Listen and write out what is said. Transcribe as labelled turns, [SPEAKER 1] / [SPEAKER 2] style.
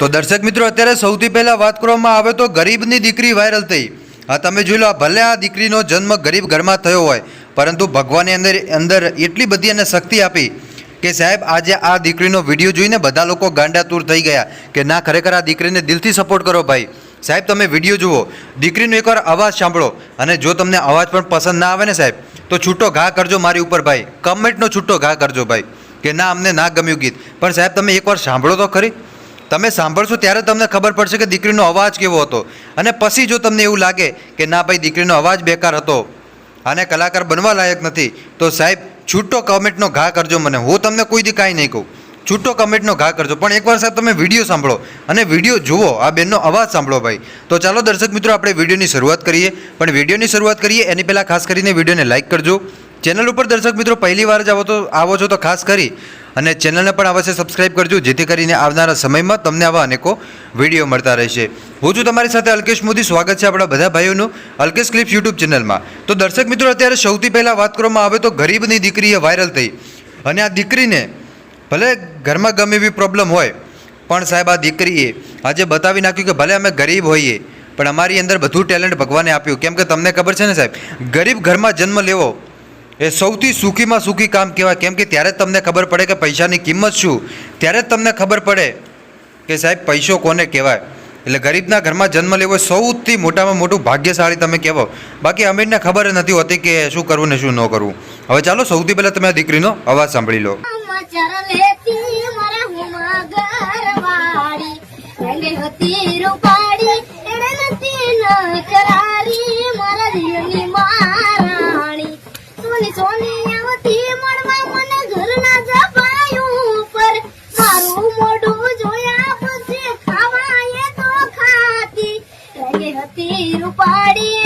[SPEAKER 1] તો
[SPEAKER 2] દર્શક મિત્રો, અત્યારે સૌથી પહેલા વાત કરવામાં આવે તો ગરીબની દીકરી વાયરલ થઈ. હા, તમે જોઈ લો, આ ભલે આ દીકરીનો જન્મ ગરીબ ઘરમાં થયો હોય, પરંતુ ભગવાને અંદર અંદર એટલી બધી એને શક્તિ આપી કે સાહેબ, આજે આ દીકરીનો વીડિયો જોઈને બધા લોકો ગાંડાતૂર થઈ ગયા કે ના, ખરેખર આ દીકરીને દિલથી સપોર્ટ કરો ભાઈ. સાહેબ, તમે વીડિયો જુઓ. દીકરીનો એકવાર અવાજ સાંભળો અને જો તમને અવાજ પણ પસંદ ના આવે ને સાહેબ, તો છૂટો ઘા કરજો મારી ઉપર ભાઈ. કમેન્ટનો છૂટો ઘા કરજો ભાઈ કે ના, અમને ના ગમ્યું ગીત. પણ સાહેબ, તમે એકવાર સાંભળો તો ખરી. તમે સાંભળશો ત્યારે તમને ખબર પડશે કે દીકરીનો અવાજ કેવો હતો. અને પછી જો તમને એવું લાગે કે ના ભાઈ, દીકરીનો અવાજ બેકાર હતો અને કલાકાર બનવા લાયક નથી, તો સાહેબ છૂટો કમેન્ટનો ઘા કરજો મને. હું તમને કોઈ દી કાંઈ નહીં કહું. છૂટો કમેન્ટનો ઘા કરજો. પણ એકવાર સાહેબ તમે વીડિયો સાંભળો અને વીડિયો જુઓ. આ બેનનો અવાજ સાંભળો ભાઈ. તો ચાલો દર્શક મિત્રો, આપણે વિડીયોની શરૂઆત કરીએ. પણ વિડીયોની શરૂઆત કરીએ. એની પહેલાં ખાસ કરીને વિડીયોને લાઇક કરજો. ચેનલ ઉપર દર્શક મિત્રો પહેલી વાર જ આવો તો આવો છો તો ખાસ કરી અને ચેનલને પણ અવશ્ય સબસ્ક્રાઇબ કરજો, જેથી કરીને આવનારા સમયમાં તમને આવા અનેકો વીડિયો મળતા રહેશે. હું છું તમારી સાથે અલ્કેશ મોદી, સ્વાગત છે આપણા બધા ભાઈઓનું અલ્કેશ ક્લિપ્સ યુટ્યુબ ચેનલમાં. તો દર્શક મિત્રો, અત્યારે સૌથી પહેલાં વાત કરવામાં આવે તો ગરીબની દીકરીએ વાયરલ થઈ અને આ દીકરીને ભલે ઘરમાં ગમે એવી પ્રોબ્લેમ હોય, પણ સાહેબ આ દીકરીએ આજે બતાવી નાખ્યું કે ભલે અમે ગરીબ હોઈએ, પણ અમારી અંદર બધું ટેલેન્ટ ભગવાને આપ્યું. કેમ કે તમને ખબર છે ને સાહેબ, ગરીબ ઘરમાં જન્મ લેવો એ સૌથી સુખીમાં સુખી કામ કહેવાય. કેમ કે ત્યારે જ તમને ખબર પડે કે પૈસાની કિંમત શું? ત્યારે જ તમને ખબર પડે કે સાહેબ, પૈસો કોને કહેવાય? એટલે ગરીબના ઘરમાં જન્મ લેવો સૌથી મોટામાં મોટું ભાગ્યશાળી તમે કહેવો. બાકી અમીરને ખબર નથી હોતી કે શું કરવું ને શું ન કરવું. હવે ચાલો, સૌથી પહેલાં તમે આ દીકરીનો અવાજ સાંભળી લો.
[SPEAKER 1] હતી પછી